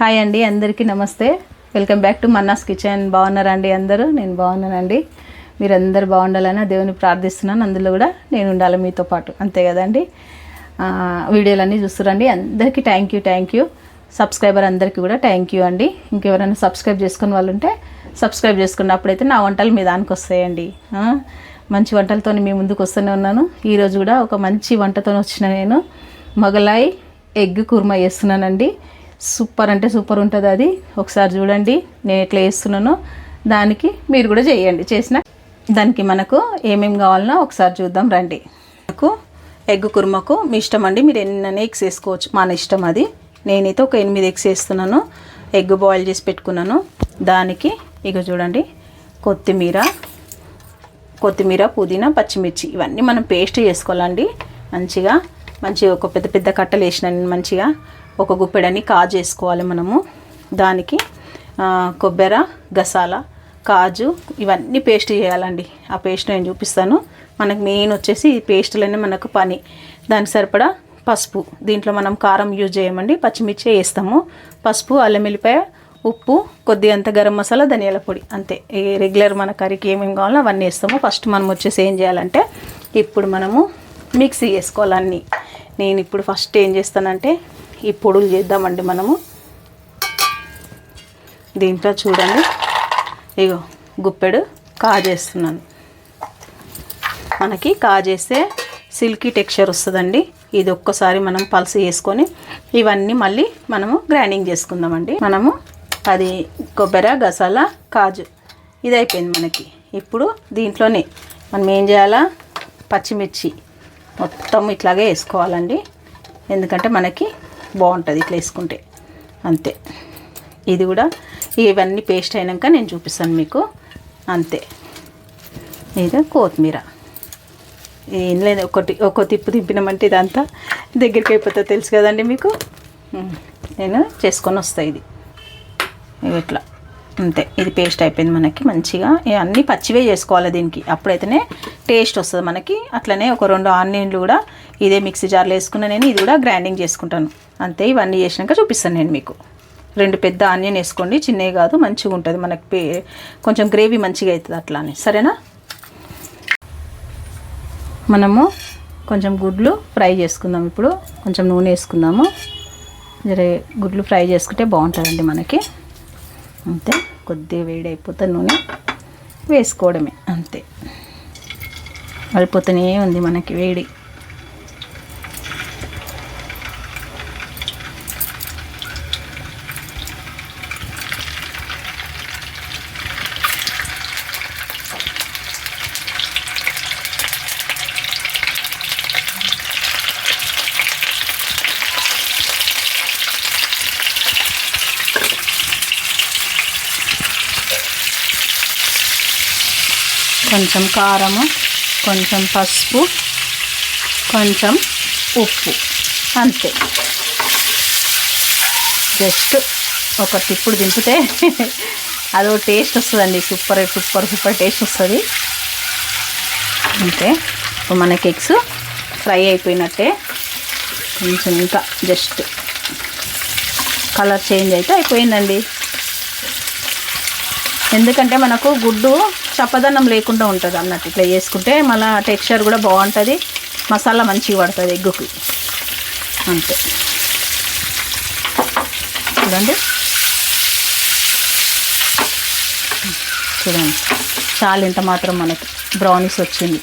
Hi అండి అందరికీ నమస్తే. Welcome back to Manna's kitchen. బాగున్నారా అండి అందరూ? నేను బాగున్నానండి. మీరందరూ బాగుండాలని దేవుని ప్రార్థిస్తున్నాను. అందులో కూడా నేను ఉండాలి మీతో పాటు. అంతే కదండి? వీడియోలన్నీ చూస్తురండి. అందరికీ thank you thank you subscriber అందరికీ కూడా థ్యాంక్ యూ అండి. ఇంకెవరైనా సబ్స్క్రైబ్ చేసుకున్న వాళ్ళు ఉంటే సబ్స్క్రైబ్ చేసుకున్నప్పుడైతే నా వంటలు మీ దానికి వస్తాయండి. మంచి వంటలతో మీ ముందుకు వస్తూనే ఉన్నాను. ఈరోజు కూడా ఒక మంచి వంటతో వచ్చిన నేను. మొగలాయి ఎగ్ కుర్మా చేస్తున్నానండి. సూపర్ అంటే సూపర్ ఉంటుంది అది. ఒకసారి చూడండి నేను ఎట్లా వేస్తున్నానో దానికి మీరు కూడా చేయండి. చేసిన దానికి మనకు ఏమేమి కావాలనో ఒకసారి చూద్దాం రండి. నాకు ఎగ్ కుర్మకు మీ ఇష్టం అండి. మీరు ఎన్ని ఎగ్స్ వేసుకోవచ్చు. మన ఇష్టం అది. నేనైతే ఒక ఎనిమిది ఎగ్స్ వేస్తున్నాను. ఎగ్ బాయిల్ చేసి పెట్టుకున్నాను. దానికి ఇక చూడండి కొత్తిమీర కొత్తిమీర పుదీనా పచ్చిమిర్చి. ఇవన్నీ మనం పేస్ట్ చేసుకోవాలండి. మంచిగా మంచిగా ఒక పెద్ద పెద్ద కట్టలు వేసిన మంచిగా ఒక గుప్పెడని కాజు వేసుకోవాలి మనము. దానికి కొబ్బెర గసాల కాజు ఇవన్నీ పేస్ట్ చేయాలండి. ఆ పేస్ట్ నేను చూపిస్తాను. మనకు మెయిన్ వచ్చేసి ఈ పేస్టులనే మనకు పని. దానికి సరిపడా పసుపు. దీంట్లో మనం కారం యూజ్ చేయమండి. పచ్చిమిర్చి వేస్తాము. పసుపు అల్లం వెల్లిపాయ ఉప్పు కొద్ది అంత గరం మసాలా ధనియాల పొడి. అంతే. ఈ రెగ్యులర్ మన కర్రీకి ఏమేమి కావాలో అవన్నీ వేస్తాము. ఫస్ట్ మనం వచ్చేసి ఏం చేయాలంటే ఇప్పుడు మనము మిక్సీ చేసుకోవాలి అన్నీ. నేను ఇప్పుడు ఫస్ట్ ఏం చేస్తానంటే ఈ పొడులు చేద్దామండి మనము. దీంట్లో చూడండి. ఇగో గుప్పెడు కాజేస్తున్నాను. మనకి కాజేస్తే సిల్కీ టెక్స్చర్ వస్తుందండి. ఇది ఒక్కసారి మనం పల్స్ చేసుకొని ఇవన్నీ మళ్ళీ మనము గ్రైండింగ్ చేసుకుందామండి. మనము అది కొబ్బరి గసాల కాజు ఇది అయిపోయింది మనకి. ఇప్పుడు దీంట్లోనే మనం ఏం చేయాలా? పచ్చిమిర్చి మొత్తం ఇట్లాగే వేసుకోవాలండి. ఎందుకంటే మనకి బాగుంటుంది ఇట్లా వేసుకుంటే. అంతే. ఇది కూడా ఇవన్నీ పేస్ట్ అయినాక నేను చూపిస్తాను మీకు. అంతే. ఇది కొత్తిమీర. ఏం లేదు ఒకటి ఒక తిప్పు తిప్పినామంటే ఇదంతా దగ్గరికి అయిపోతుంది తెలుసు కదండి మీకు? నేను చేసుకొని వస్తాయి ఇది. ఇట్లా. అంతే. ఇది పేస్ట్ అయిపోయింది మనకి మంచిగా. అన్నీ పచ్చివే చేసుకోవాలి దీనికి. అప్పుడైతేనే టేస్ట్ వస్తుంది మనకి. అట్లనే ఒక రెండు ఆనియన్లు కూడా ఇదే మిక్సీ జార్లో వేసుకున్న నేను ఇది కూడా గ్రైండింగ్ చేసుకుంటాను. అంతే ఇవన్నీ చేసినాక చూపిస్తాను నేను మీకు. రెండు పెద్ద ఆనియన్ వేసుకోండి చిన్నవి కాదు మంచిగా ఉంటుంది. మనకి పే కొంచెం గ్రేవీ మంచిగా అవుతుంది అట్లా అని. సరేనా? మనము కొంచెం గుడ్లు ఫ్రై చేసుకుందాం ఇప్పుడు. కొంచెం నూనె వేసుకుందాము. జరే గుడ్లు ఫ్రై చేసుకుంటే బాగుంటుందండి మనకి. అంతే కొద్దిగా వేడి అయిపోతుంది నూనె వేసుకోవడమే అంతే. అయిపోతూనే ఉంది మనకి వేడి. కొంచెం కారము కొంచెం పసుపు కొంచెం ఉప్పు. అంతే. జస్ట్ ఒక తిప్పుడు దింపితే అదో టేస్ట్ వస్తుందండి. సూపర్ సూపర్ సూపర్ టేస్ట్ వస్తుంది. అంతే. ఇప్పుడు మన కేక్స్ ఫ్రై అయిపోయినట్టే కొంచెం ఇంకా జస్ట్ కలర్ చేంజ్ అయితే అయిపోయిందండి. ఎందుకంటే మనకు గుడ్డు చప్పదనం లేకుండా ఉంటుంది అన్నట్టు ఇట్లా చేసుకుంటే మళ్ళీ టెక్స్చర్ కూడా బాగుంటుంది. మసాలా మంచిగా పడుతుంది ఎగ్గుకి. అంతే. చూడండి. చూడండి. చాలా ఇంత మాత్రం మనకి బ్రౌనీస్ వచ్చింది.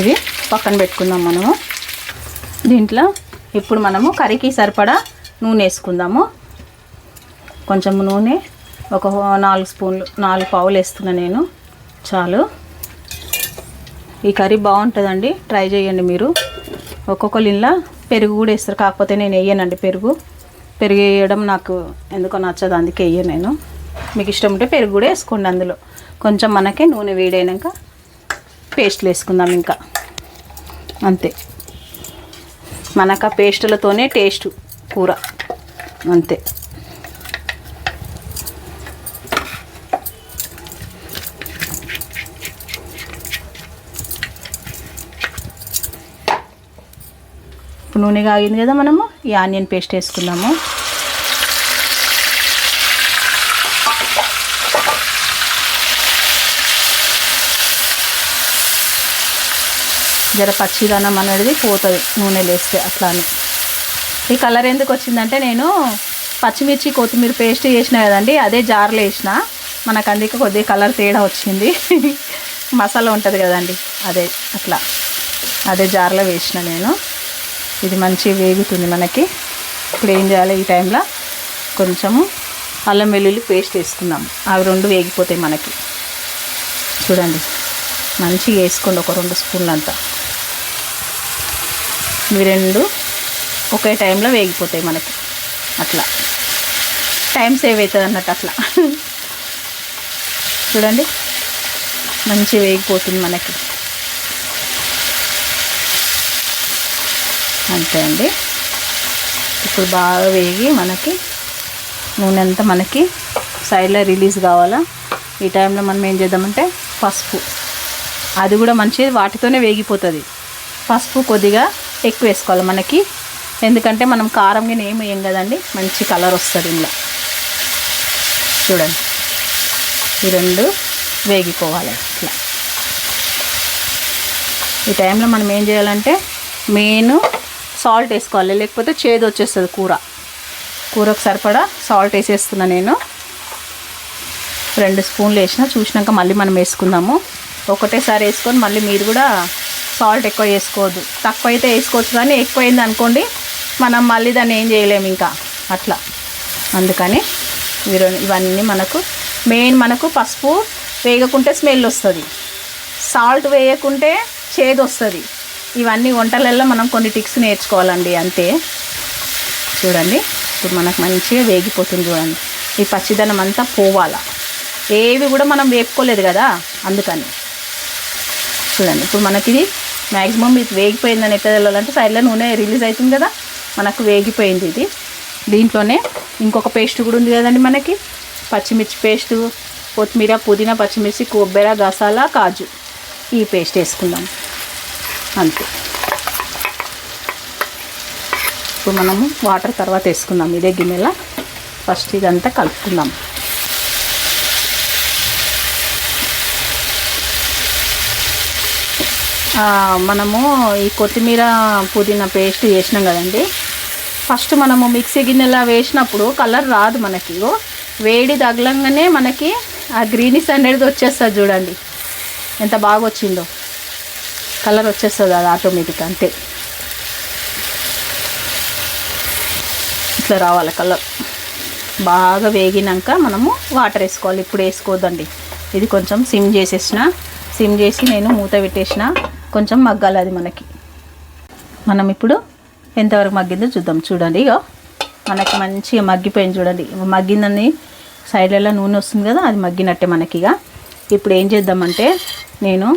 ఇది పక్కన పెట్టుకుందాం మనము. దీంట్లో ఇప్పుడు మనము కర్రీకి సరిపడా నూనె వేసుకుందాము. కొంచెం నూనె ఒక నాలుగు స్పూన్లు నాలుగు పావులు వేస్తున్నా నేను. చాలు. ఈ కర్రీ బాగుంటుందండి. ట్రై చేయండి మీరు. ఒక్కొక్కరు ఇలా పెరుగు కూడా వేస్తారు. కాకపోతే నేను వేయనండి పెరుగు. పెరుగు వేయడం నాకు ఎందుకో నచ్చదు అందుకే వేయను నేను. మీకు ఇష్టం ఉంటే పెరుగు కూడా వేసుకోండి అందులో. కొంచెం మనకే నూనె వేడైనాక పేస్ట్లు వేసుకుందాం ఇంకా. అంతే. మనకు ఆ పేస్టులతోనే టేస్ట్ కూర. అంతే. పసుపు నూనె కాగింది కదా మనము ఈ ఆనియన్ పేస్ట్ వేసుకున్నాము. జర పచ్చిదనం అనేది పోతుంది నూనెలు వేస్తే అట్లానే ఈ కలర్ ఎందుకు వచ్చిందంటే నేను పచ్చిమిర్చి కొత్తిమీర పేస్ట్ చేసిన కదండి అదే జార్లో వేసిన. మనకు అందుకే కొద్దిగా కలర్ తేడా వచ్చింది. మసాలా ఉంటుంది కదండి అదే అట్లా. అదే జార్లో వేసిన నేను. ఇది మంచిగా వేగుతుంది మనకి. ఇప్పుడు ఏం చేయాలి ఈ టైంలో. కొంచెము అల్లం వెల్లుల్లి పేస్ట్ వేసుకుందాం. అవి రెండు వేగిపోతాయి మనకి. చూడండి. మంచిగా వేసుకోండి ఒక రెండు స్పూన్లు అంతా ఇవి రెండు ఒకే టైంలో వేగిపోతాయి మనకి. అట్లా. టైం సేవ్ అవుతుంది అన్నట్టు అట్లా. చూడండి. మంచి వేగిపోతుంది మనకి. అంతే అండి. ఇప్పుడు బాగా వేగి మనకి నూనె అంతా మనకి సైడ్లో రిలీజ్ కావాలా? ఈ టైంలో మనం ఏం చేద్దామంటే పసుపు. అది కూడా మంచి వాటితోనే వేగిపోతుంది. పసుపు కొద్దిగా ఎక్కువ వేసుకోవాలి మనకి. ఎందుకంటే మనం కారం కానీ ఏం వేయం కదండి? మంచి కలర్ వస్తుంది ఇందులో. చూడండి. ఈ రెండు వేగిపోవాలి ఇట్లా. ఈ టైంలో మనం ఏం చేయాలంటే మెయిన్ సాల్ట్ వేసుకోవాలి లేకపోతే చేదు వచ్చేస్తుంది కూర. కూరకు సరిపడా సాల్ట్ వేసేస్తున్నా నేను. రెండు స్పూన్లు వేసిన చూసినాక మళ్ళీ మనం వేసుకుందాము. ఒకటేసారి వేసుకొని మళ్ళీ మీరు కూడా సాల్ట్ ఎక్కువ వేసుకోవద్దు. తక్కువ అయితే వేసుకోవచ్చు కానీ ఎక్కువైంది అనుకోండి మనం మళ్ళీ దాన్ని ఏం చేయలేము ఇంకా. అట్లా. అందుకని ఇవన్నీ మనకు మెయిన్ మనకు పసుపు వేయకుంటే స్మెల్ వస్తుంది. సాల్ట్ వేయకుంటే చేదు వస్తుంది. ఇవన్నీ వంటలలో మనం కొన్ని టిక్స్ నేర్చుకోవాలండి అంతే. చూడండి ఇప్పుడు మనకు మంచిగా వేగిపోతుంది చూడండి. ఈ పచ్చిదనం అంతా పోవాలా. ఏవి కూడా మనం వేపుకోలేదు కదా అందుకని. చూడండి ఇప్పుడు మనకి ఇది మ్యాక్సిమం ఇది వేగిపోయిందని ఎట్లా తెలవాలంటే సైడ్లో నూనె రిలీజ్ అవుతుంది కదా మనకు వేగిపోయింది ఇది. దీంట్లోనే ఇంకొక పేస్ట్ కూడా ఉంది కదండి మనకి. పచ్చిమిర్చి పేస్టు కొత్తిమీర పుదీనా పచ్చిమిర్చి కొబ్బరి గసాలా కాజు. ఈ పేస్ట్ వేసుకుందాం. అంతే. ఇప్పుడు మనము వాటర్ తర్వాత వేసుకుందాం. ఇదే గిన్నెలా. ఫస్ట్ ఇదంతా కలుపుకుందాం. మనము ఈ కొత్తిమీర పుదీనా పేస్ట్ వేసినాం కదండి. ఫస్ట్ మనము మిక్సీ గిన్నెలా వేసినప్పుడు కలర్ రాదు మనకి. వేడి తగలంగానే మనకి ఆ గ్రీనిష్ అనేది వచ్చేస్తుంది చూడండి. ఎంత బాగా వచ్చిందో కలర్ వచ్చేస్తుంది అది ఆటోమేటిక్ అంతే. ఇట్లా రావాలి కలర్. బాగా వేగినాక మనము వాటర్ వేసుకోవాలి. ఇప్పుడు వేసుకోవద్దండి. ఇది కొంచెం సిమ్ చేసేసిన. సిమ్ చేసి నేను మూత పెట్టేసిన. కొంచెం మగ్గాలి అది మనకి. మనం ఇప్పుడు ఎంతవరకు మగ్గిందో చూద్దాం. చూడండి ఇగో. మనకి మంచిగా మగ్గిపోయింది చూడండి. మగ్గిందని సైడ్లలో నూనె వస్తుంది కదా అది మగ్గినట్టే మనకి ఇక ఇప్పుడు ఏం చేద్దామంటే నేను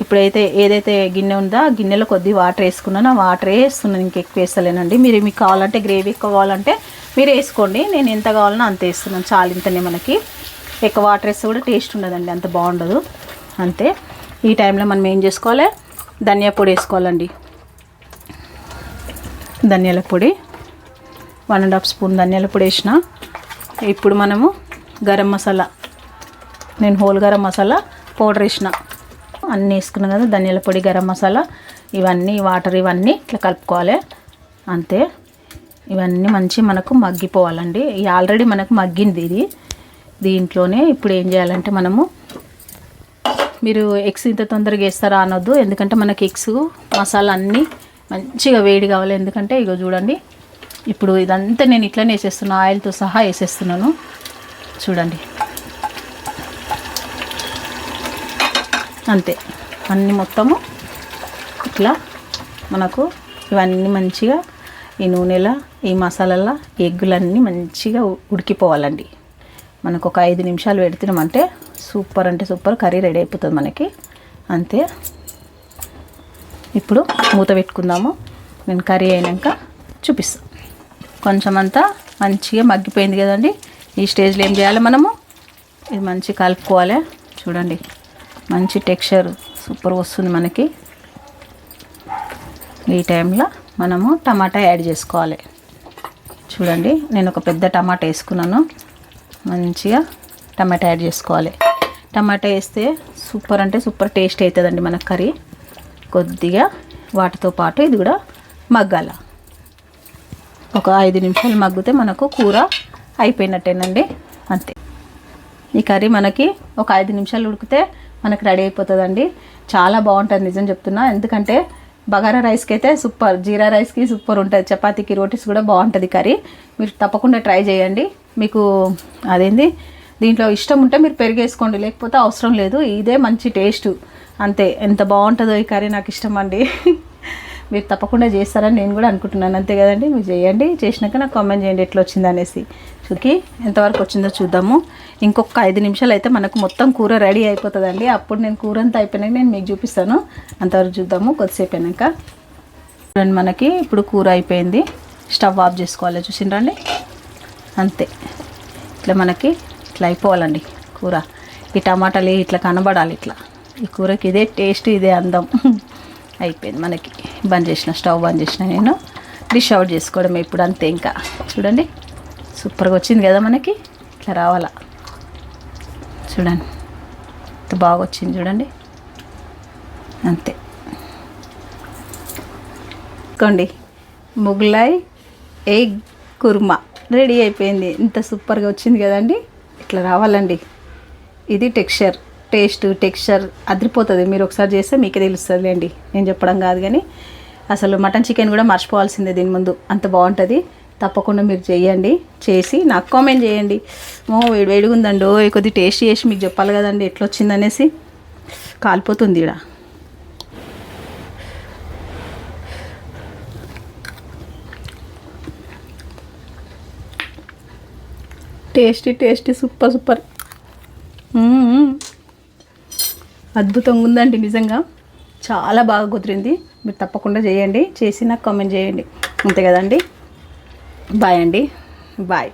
ఇప్పుడైతే ఏదైతే గిన్నె ఉందో ఆ గిన్నెలో కొద్ది వాటర్ వేసుకున్నాను. ఆ వాటర్ వేస్తున్నాను ఇంకెక్కువ వేస్తలేనండి. మీరు మీకు కావాలంటే గ్రేవీ ఎక్కువ కావాలంటే మీరు వేసుకోండి. నేను ఎంత కావాలన్నా అంత వేస్తున్నాను. చాలు ఇంతనే మనకి. ఎక్కువ వాటర్ వేస్తే కూడా టేస్ట్ ఉండదండి అంత బాగుండదు. అంతే. ఈ టైంలో మనం ఏం చేసుకోవాలి? ధనియా పొడి వేసుకోవాలండి. ధనియాల పొడి. వన్ అండ్ హాఫ్ స్పూన్ ధనియాల పొడి వేసిన. ఇప్పుడు మనము గరం మసాలా నేను హోల్ గరం మసాలా పౌడర్ వేసిన. అన్నీ వేసుకున్నాం కదా ధనియాల పొడి గరం మసాలా ఇవన్నీ వాటర్ ఇవన్నీ ఇట్లా కలుపుకోవాలి. అంతే. ఇవన్నీ మంచి మనకు మగ్గిపోవాలండి. ఆల్రెడీ మనకు మగ్గింది ఇది. దీంట్లోనే ఇప్పుడు ఏం చేయాలంటే మనము మీరు ఎగ్స్ ఇంత తొందరగా వేస్తారా అనొద్దు. ఎందుకంటే మనకి ఎగ్స్ మసాలా అన్నీ మంచిగా వేడి కావాలి. ఎందుకంటే ఇగో చూడండి ఇప్పుడు ఇదంతా నేను ఇట్లనే వేసేస్తున్నాను ఆయిల్తో సహా వేసేస్తున్నాను. చూడండి. అంతే. అన్నీ మొత్తము ఇట్లా మనకు ఇవన్నీ మంచిగా ఈ నూనెలో ఈ మసాలాల ఎగ్గులన్నీ మంచిగా ఉడికిపోవాలండి. మనకు ఒక ఐదు నిమిషాలు పెడుతున్నామంటే సూపర్ అంటే సూపర్ కర్రీ రెడీ అయిపోతుంది మనకి. అంతే. ఇప్పుడు మూత పెట్టుకుందాము. నేను కర్రీ అయినాక చూపిస్తాను కొంచెం అంతా మంచిగా మగ్గిపోయింది కదండి. ఈ స్టేజ్లో ఏం చేయాలి మనము? ఇది మంచి కలుపుకోవాలి. చూడండి. మంచి టెక్స్చర్ సూపర్ వస్తుంది మనకి. ఈ టైంలో మనము టమాటా యాడ్ చేసుకోవాలి. చూడండి నేను ఒక పెద్ద టమాటా వేసుకున్నాను. మంచిగా టమాటా యాడ్ చేసుకోవాలి. టమాటా వేస్తే సూపర్ అంటే సూపర్ టేస్ట్ అవుతుందండి మన కర్రీ. కొద్దిగా వాటితో పాటు ఇది కూడా మగ్గాల. ఒక ఐదు నిమిషాలు మగ్గితే మనకు కూర అయిపోయినట్టేనండి. అంతే. ఈ కర్రీ మనకి ఒక ఐదు నిమిషాలు ఉడికితే మనకి రెడీ అయిపోతుందండి. చాలా బాగుంటుంది నిజం చెప్తున్నా. ఎందుకంటే బగారా రైస్కి అయితే సూపర్ జీరా రైస్కి సూపర్ ఉంటుంది. చపాతీకి రోటీస్ కూడా బాగుంటుంది కర్రీ. మీరు తప్పకుండా ట్రై చేయండి. మీకు అదేంది? దీంట్లో ఇష్టం ఉంటే మీరు పెరిగేసుకోండి. లేకపోతే అవసరం లేదు. ఇదే మంచి టేస్ట్. అంతే. ఎంత బాగుంటుందో ఈ కర్రీ నాకు ఇష్టం అండి. మీరు తప్పకుండా చేస్తారని నేను కూడా అనుకుంటున్నాను. అంతే కదండి? మీరు చేయండి. చేసినాక నాకు కామెంట్ చేయండి ఎట్లా వచ్చింది అనేసి. చూకి ఎంతవరకు వచ్చిందో చూద్దాము. ఇంకొక ఐదు నిమిషాలు అయితే మనకు మొత్తం కూర రెడీ అయిపోతుందండి. అప్పుడు నేను కూర అంతా అయిపోయినాక నేను మీకు చూపిస్తాను. అంతవరకు చూద్దాము. కొద్దిసేపు అయినాక. చూడండి మనకి ఇప్పుడు కూర అయిపోయింది. స్టవ్ ఆఫ్ చేసుకోవాలి. చూసిండ్రండి అంతే. ఇట్లా మనకి ఇట్లా అయిపోవాలండి కూర. ఈ టమాటాలు ఇట్లా కనబడాలి ఇట్లా. ఈ కూరకి ఇదే టేస్ట్ ఇదే అందం. అయిపోయింది. మనకి బంద్ చేసిన స్టవ్ బంద్ చేసిన నేను. డిష్ అవుట్ చేసుకోవడం ఇప్పుడు అంతే ఇంకా. చూడండి. సూపర్గా వచ్చింది కదా మనకి. ఇట్లా రావాలా. చూడండి. ఇంత బాగా వచ్చింది చూడండి. అంతే. కొండి ముగ్లాయ్ ఎగ్ కుర్మా. రెడీ అయిపోయింది. ఇంత సూపర్గా వచ్చింది కదండి. ఇట్లా రావాలండి. ఇది టెక్స్చర్. టేస్ట్ టెక్స్చర్ అదిరిపోతుంది. మీరు ఒకసారి చేస్తే మీకే తెలుస్తుందిలేండి నేను చెప్పడం కాదు కానీ అసలు మటన్ చికెన్ కూడా మర్చిపోవాల్సిందే దీని ముందు. అంత బాగుంటుంది. తప్పకుండా మీరు చేయండి. చేసి నాకు కామెంట్ చేయండి. ఓ వేడి వేడిగా ఉందండి. కొద్ది టేస్ట్ చేసి మీకు చెప్పాలి కదండి. ఎట్లా వచ్చిందనేసి కాలిపోతుంది ఇక్కడ టేస్టీ టేస్టీ సూపర్ సూపర్. అద్భుతంగా ఉందండి నిజంగా. చాలా బాగా కుదిరింది. మీరు తప్పకుండా చేయండి. చేసి నాకు కామెంట్ చేయండి. అంతే కదండి. బాయ్ అండి. బాయ్